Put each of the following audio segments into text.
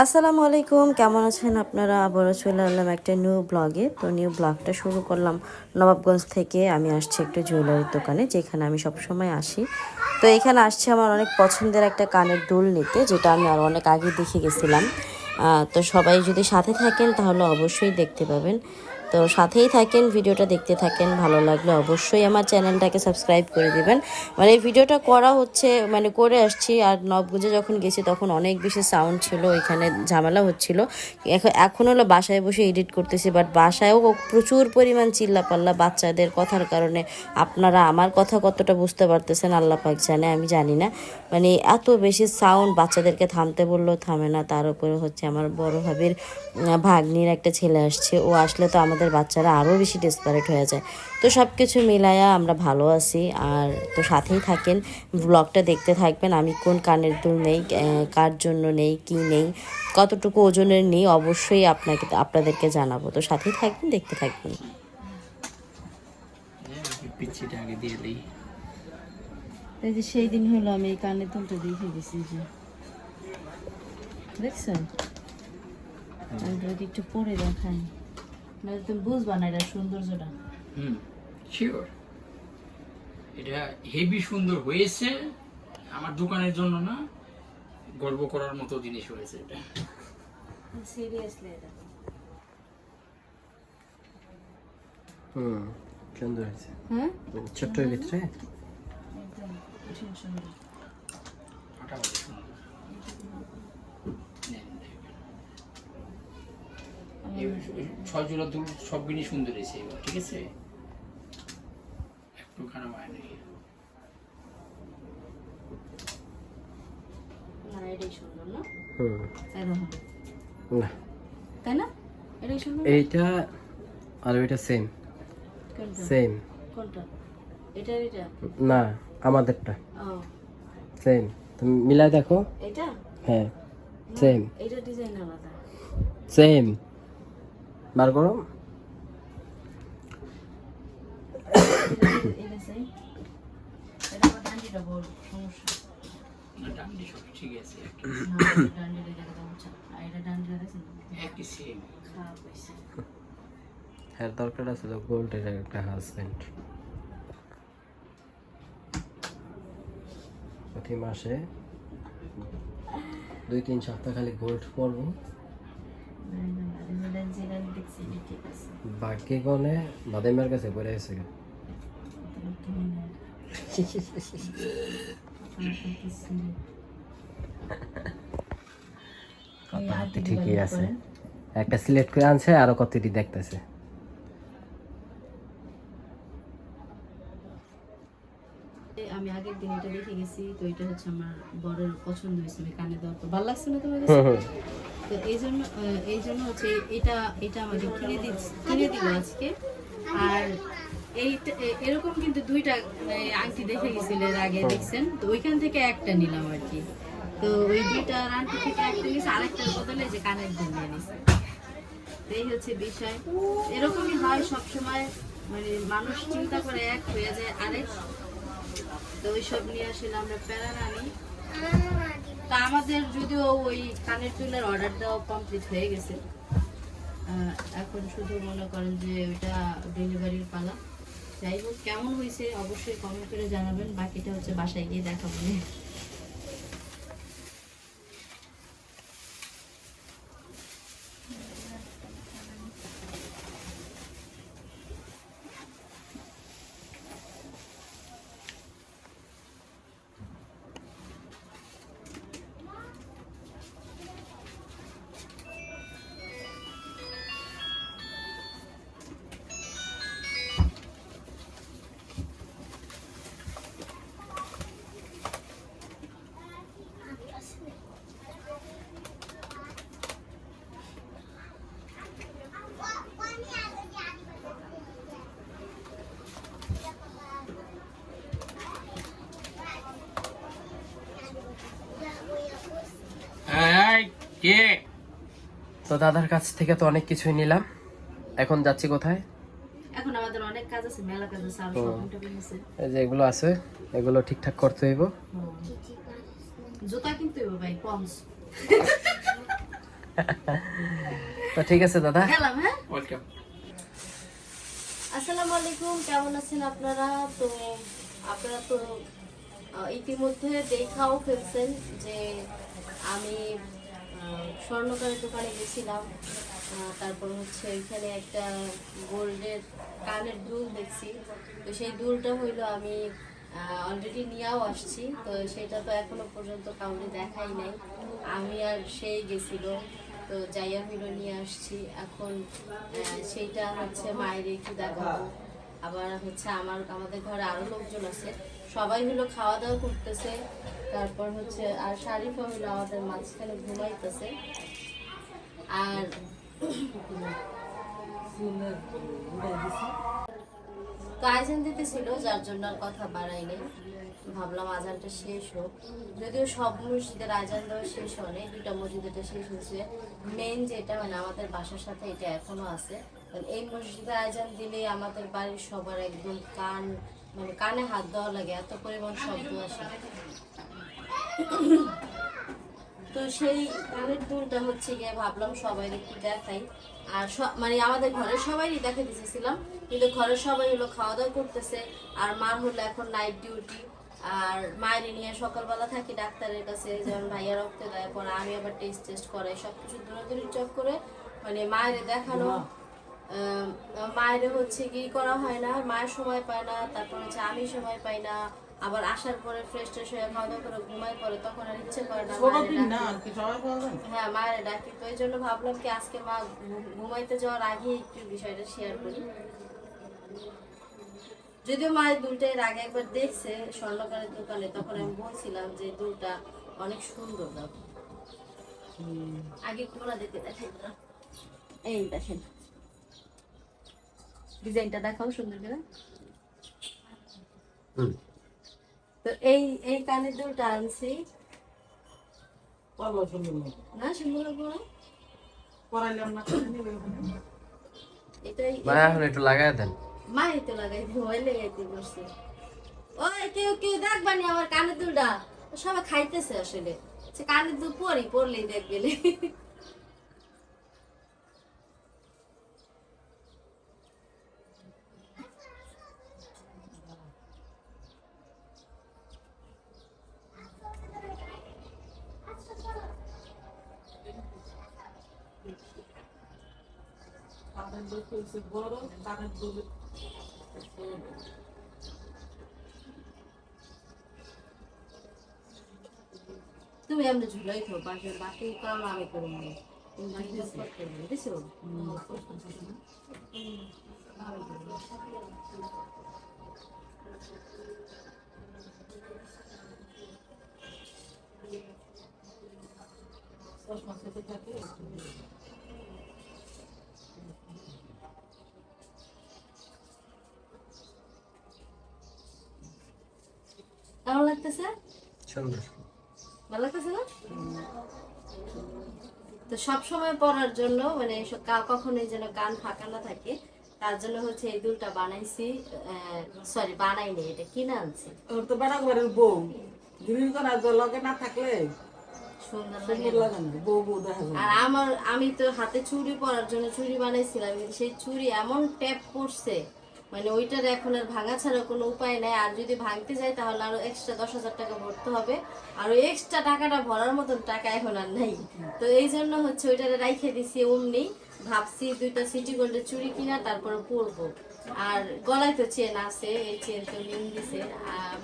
আসসালামু আলাইকুম, কেমন আছেন আপনারা? আবারও চলে এলাম একটা নিউ ব্লগে তো নিউ ব্লগটা শুরু করলাম নবাবগঞ্জ থেকে। আমি আসছি একটা জুয়েলারির দোকানে, যেখানে আমি সবসময় আসি। তো এখানে আসছে আমার অনেক পছন্দের একটা কানের দুল নিতে, যেটা আমি আর অনেক আগে দেখে গেছিলাম। তো সবাই যদি সাথে থাকেন তাহলে অবশ্যই দেখতে পাবেন। তো সাথেই থাকেন, ভিডিওটা দেখতে থাকেন, ভালো লাগলে অবশ্যই আমার চ্যানেলটাকে সাবস্ক্রাইব করে দেবেন। মানে এই ভিডিওটা করা হচ্ছে মানে করে আসছি, আর নবগুজে যখন গেছি তখন অনেক বেশি সাউন্ড ছিল, এখানে ঝামেলা হচ্ছিল। এখন এখন হলো বাসায় বসে এডিট করতেছি বাট বাসায়ও প্রচুর পরিমাণ চিল্লাপাল্লা বাচ্চাদের কথার কারণে আপনারা আমার কথা কতটা বুঝতে পারতেছেন আল্লাহ পাক জানে, আমি জানি না। মানে এত বেশি সাউন্ড বাচ্চাদেরকে থামতে বললেও থামে না, তার উপরে হচ্ছে আমার বড় ভাবির ভাগ্নির একটা ছেলে আসছে, ও আসলে তো আমাদের বাচ্চারা আরও বেশি ডেসপারেট হয়ে যায়। তো সব কিছু মিলায়া আমরা ভালো আছি। আর তো সাথেই থাকেন। ব্লগটা দেখতে থাকবেন। আমি কোন কানের দুল নেই কার জন্য নেই কি নেই কতটুকু ওজনের নেই অবশ্যই আপনাকে আপনাদেরকে জানাব। তো সাথেই থাকবেন দেখতে থাকবেন। পিচ্ছিটা আগে দিয়ে দিই। এই যে সেই দিন হলো আমি এই কানের দুলটা দেখে গেছি যে। দেখছেন? একটু পরে দেখাই। না তুমি বুঝবা না এটা সৌন্দর্যটা। হুম শিওর এটা হেভি সুন্দর হয়েছে আমার দোকানের জন্য না গর্ব করার মতো জিনিস হয়েছে এটা। সিরিয়াসলি এটা। হুম সুন্দর হয়েছে। হ্যাঁ ছোট্টর ভিতরে? একদম কঠিন সুন্দর ফাটাফাটি সুন্দর নেন, দেখবেন। এই ছয় জোড়া দুল সবগুলি সুন্দর হয়েছে এবার ঠিক আছে? একটু খারাপ হয় নাই এইটা আর ওইটা সেম সেম এটা এটা? না আমাদেরটা। ও। সেম তুমি মিলাই দেখো। এটা? হ্যাঁ। সেম এটা ডিজাইন আলাদা। সেম বার করো। হ্যাঁ দরকার আছে গোল্ডের একটা হাজবেন্ড প্রতি মাসে দুই, তিন সপ্তাহ খালি গোল্ড পরবো। বাকি গনে কাছে পড়ে ঠিকই আছে একটা সিলেক্ট করে আনছে আরও কতটি দেখতেছে আমি আগের দিন এটা দেখে গেছি তো এটা হচ্ছে আমার বড় পছন্দ হয়েছে কানে দেওয়ার পর ভালো লাগছে না তোমার কাছে তো এই জন্য এই জন্য হচ্ছে এটা এটা আমাকে কিনে দিচ্ছে কিনে দিল আজকে। আর এইটা এরকম কিন্তু দুইটা মানে, আংটি দেখে গেছিল এর আগে দেখছেন? তো ওইখান থেকে একটা নিলাম আর কি। তো ওই দুইটা আংটি থেকে একটা নিয়েছে আরেকটার বদলে যে কানের দুল নিয়ে নিছে। তো এই হচ্ছে বিষয়। এরকমই হয় সবসময় মানে মানুষ চিন্তা করে এক হয়ে যায় আরেক। তো ওইসব নিয়ে আসলে আমরা প্যারা আনি তা আমাদের যদিও ওই কানের চুলের অর্ডার দেওয়া কমপ্লিট হয়ে গেছে। এখন শুধু মনে করেন যে ওইটা ডেলিভারির পালা। যাই হোক, কেমন হয়েছে অবশ্যই কমেন্ট করে জানাবেন। বাকিটা হচ্ছে বাসায় গিয়ে দেখাবো। কে? তো দাদার কাছ থেকে তো অনেক কিছুই নিলাম। এখন যাচ্ছি কোথায়? এখন আমাদের অনেক কাজ আছে মেলা কাজ আছে আর আছে। এই যে এগুলো আছে এগুলো ঠিকঠাক করতে হইব। জুতা কিনতে হবে ভাই পন্স। তো ঠিক আছে দাদা। গেলাম হ্যাঁ? ওয়েলকাম আসসালামু আলাইকুম কেমন আছেন আপনারা? তো আপনারা তো ইতিমধ্যে দেখাও ফেলছেন যে আমি স্বর্ণকারের দোকানে গেছিলাম। তারপর হচ্ছে ওইখানে একটা গোল্ডের কানের দুল দেখছি। তো সেই দুলটা হইল আমি অলরেডি নিয়েও আসছি। তো সেটা তো এখনও পর্যন্ত কাউকে দেখাই নাই। আমি আর সেই গেছিল। তো যাইয়া হইল নিয়ে আসছি। এখন সেইটা হচ্ছে মায়ের একটু দেখাবো। আবার হচ্ছে আমার, আমাদের ঘরে আরও লোকজন আছে। সবাই হলো খাওয়া দাওয়া করতেছে। তারপর হচ্ছে, আর শারিফা হলো আমাদের মাঝখানে ঘুমাইতেছে। আর তো আয়োজন দিতেছিল, যার জন্য আর কথা বাড়াই নেই। ভাবলাম আজানটা শেষ হোক। যদিও সব মসজিদের আজান দেওয়া শেষ হয়নি দুটা মসজিদেরটা শেষ হয়েছে। মেন যেটা মানে আমাদের বাসার সাথে এটা এখনও আছে। এই মসজিদের আজান দিলে আমাদের বাড়ির সবার একদম কান মানে কানে হাত দেওয়া লাগে, এত পরিমাণ শব্দ আসে। তো সেই কানের দুলটা হচ্ছে গিয়ে ভাবলাম সবাই একটু দেখাই। আর মানে আমাদের ঘরের সবাইই দেখা দিতেছিলাম, কিন্তু ঘরের সবাই হলো খাওয়া দাওয়া করতেছে, আর মার হলো এখন নাইট ডিউটি আর মায়ের নিয়ে সকালবেলা থাকি ডাক্তারের কাছে, যেমন ভাইয়া রক্ত দেয়, পরে আমি আবার টেস্ট টেস্ট করে সবকিছু দৌড়াদৌড়ি চক করে মানে মায়ের দেখানো মায়ের হচ্ছে কি করা হয় না মায়ের সময় পায় না তারপর হচ্ছে আমি সময় পাই না আবার আসার পরে ফ্রেশ ট্রেশ হয়ে খাওয়া দাওয়া করে ঘুমাই পরে তখন আর ইচ্ছে করে না। হ্যাঁ মায়ের ডাকি। তো এই জন্য ভাবলাম কি আজকে মা ঘুমাইতে যাওয়ার আগে একটু বিষয়টা শেয়ার করি। যদিও মায়ের দুলটা এর আগে একবার দেখছে স্বর্ণকারের দোকানে তখন আমি বলছিলাম যে দুলটা অনেক সুন্দর দাও আগে খোলা দিতে দেখেন এই দেখেন। ডিজাইনটা দেখাও সুন্দর করে। হুম। তো এই এই কানের দুলটা আনছি। না সুন্দর লাগবো না এটাই মানে এখন একটু লাগাই দেন। মাই তো লাগাই মোবাইল লাগাইতে বসছে। ওই কেউ কেউ দেখবানি আমার কানের দুলটা সবাই খাইতেছে আসলে। সে কানের দুল পরি পরলেই দেখবে তুমি এমনি ঝুলাই খাও বাকি বাকি কাম আমি করে নেব তুমি বাকি কাজ করতে হবে বুঝছ কেমন লাগতেছে সুন্দর ভালো লাগতেছে না তো সব সময় পরার জন্য মানে কখনোই যেন কান ফাঁকা না থাকে তার জন্য হচ্ছে এই দুলটা বানাইছি সরি বানাইনি এটা কিনে আনছি। ওর তো বেড়া ঘরের বউ। গ্রিল লগে না থাকলে আর আমার আমি তো হাতে চুড়ি পরার জন্য চুড়ি বানাইছিলাম সেই চুড়ি এমন ট্যাপ পড়ছে মানে ওইটার এখন আর ভাঙা ছাড়া কোনো উপায় নাই। আর যদি ভাঙতে যায় তাহলে আরও এক্সট্রা দশ হাজার টাকা ভরতে হবে। আর ওই এক্সট্রা টাকাটা ভরার মতন টাকা এখন আর নাই। তো এই জন্য হচ্ছে ওইটারে রাইখে দিছি অমনি। ভাবছি দুইটা সিটি গোল্ডের চুড়ি কিনা, তারপরে পরবো। আর গলায় তো চেন আছে, এই চেন তো লিং দিছে।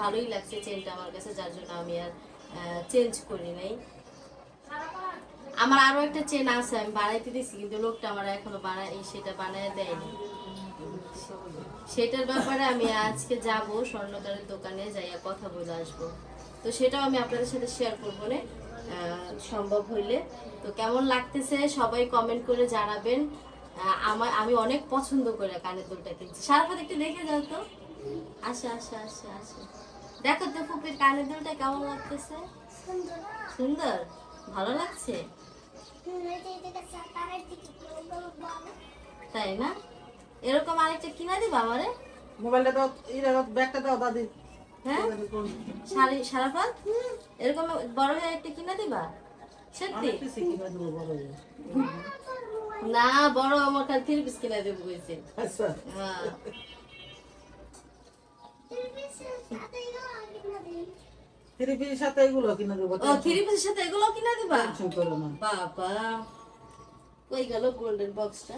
ভালোই লাগছে চেনটা আমার কাছে, যার জন্য আমি আর চেঞ্জ করি নাই। আমার আরও একটা চেন আছে, আমি বানাইতে দিছি, কিন্তু লোকটা আমার এখনও বানাই সেটা বানায় দেয়নি। সেটার ব্যাপারে আমি আজকে যাব স্বর্ণকারের দোকানে যাইয়া কথা বলে আসব। তো সেটাও আমি আপনাদের সাথে শেয়ার করব না সম্ভব হইলে। তো কেমন লাগতেছে সবাই কমেন্ট করে জানাবেন। আমার আমি অনেক পছন্দ করে কানের দুলটা কিনছি। সারাপাত একটু দেখে যাও তো। আসে আসে আসে আসে। দেখো তো ফুপির কানের দুলটা কেমন লাগতেছে? সুন্দর। ভালো লাগছে? তাই না? এরকম আরেকটা কিনা দিবা আমারে মোবাইলটা দাও ইরা ব্যাগটা দাও দাদি। হ্যাঁ? শাড়ি সারাফাত এরকম বড় হয়ে একটা কিনা দিবা সত্যি। না বড় আমার কাছে থ্রি পিস কিনে দেবো কইছে আচ্ছা। হ্যাঁ। থ্রি পিসের সাথে এগুলো কিনে দেবো ও থ্রি পিসের সাথে এগুলো কিনে দিবা? বাবা কই গেল গোল্ডেন বক্সটা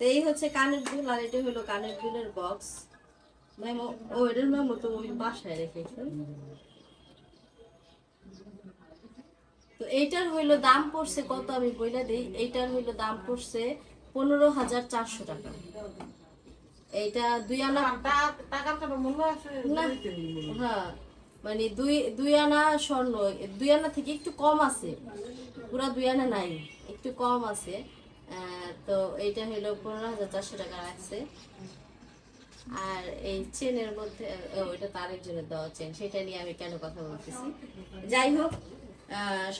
তো এই হচ্ছে কানের দুল আর এটা হলো কানের দুলের বক্স ম্যাম ও এটার ম্যাম তো ওই বাসায় রেখেছে। তো এইটার হইল দাম পড়ছে কত আমি বইলা দিই? এইটার হইল দাম পড়ছে পনেরো হাজার চারশো টাকা। এইটা দুই আনা হ্যাঁ মানে দুই দুই আনা স্বর্ণ দুই আনা থেকে একটু কম আছে। পুরা দুই আনা নাই একটু কম আছে। তো এইটা হলো পনেরো হাজার চারশো টাকা রাখছে আর এই চেনের মধ্যে ও এটা তো আরেকজনের দেওয়া চেন সেটা নিয়ে আমি কেন কথা বলতেছি? যাই হোক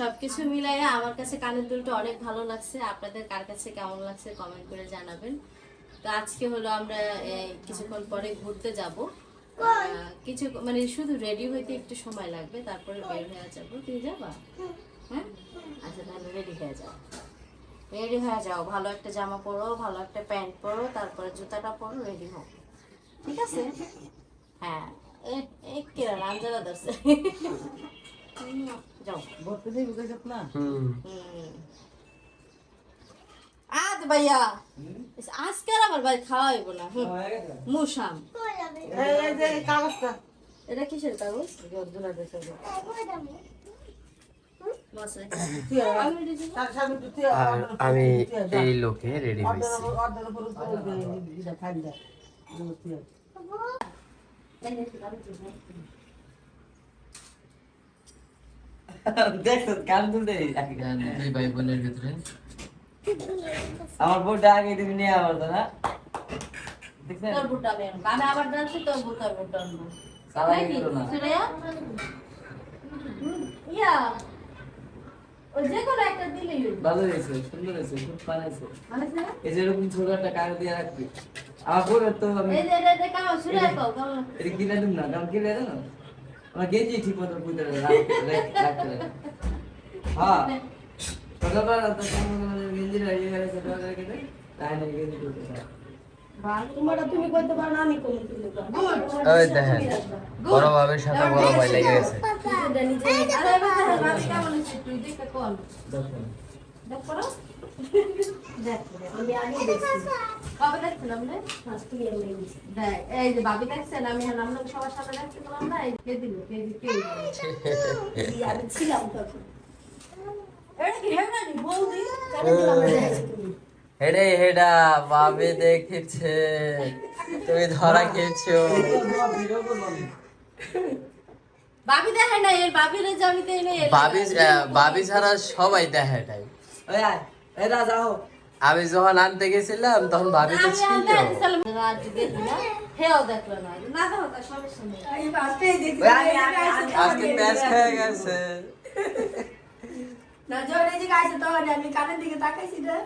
সবকিছু মিলাইয়া আমার কাছে কানের দুলটা অনেক ভালো লাগছে। আপনাদের কার কাছে কেমন লাগছে কমেন্ট করে জানাবেন। তো আজকে হলো আমরা কিছুক্ষণ পরে ঘুরতে যাব। কিছু মানে শুধু রেডি হইতে একটু সময় লাগবে তারপরে বের হয়ে যাব। তুমি যাবা? হ্যাঁ? আচ্ছা তাহলে রেডি হয়ে যাও। রেডি হয়ে যাও। ভালো একটা জামা পরো ভালো একটা প্যান্ট পরো তারপরে জুতাটা পরো রেডি হও। ঠিক আছে? হ্যাঁ। যাও। ভর্তি না। আজ ভাইয়া। আজকে আর আমার বাড়ি খাওয়া হইব না। মুসাম। কাগজটা। এটা কিসের কাগজ? দুলা দেশে আমি এই লোকে রেডি হয়েছি। আমার বউটা আগে তুমি নিয়ে আমার তো না? তোর বুটটা আমি আবার তোর ইয়া। ওই যে কোনো একটা দিলেই ভালো হয়েছে সুন্দর হয়েছে খুব বানাইছে এই যে এরকম ছোট একটা কাগজ দিয়ে রাখবি। আমার বউয়ের তো আমি এই যে, এই? এটা কিনে না কারণ কিনে দেন আমার গেঞ্জি ঠিক মতো বুঝতে রাখতে হ্যাঁ। সকালবেলা তো গেঞ্জি রেখে দেয় তাই না গেঞ্জি করতে ওই দেখেন বড় ভাবের সাথে বড় ভাই লেগে গেছে নিজেরটা নিজে তুই না, না? হেডে হেডা বাবে দেখেছে। তুমি ধরা খেয়েছো। ভাবি দেখে না এর না বাবি বাবি ছাড়া সবাই দেখে ওই আয় এই আমি যখন আনতে গেছিলাম তখন ভাবি তো ছিল। না। না না আজকে ম্যাচ খেয়ে গেছে। না তখন আমি কানের দিকে তাকাইছি রে।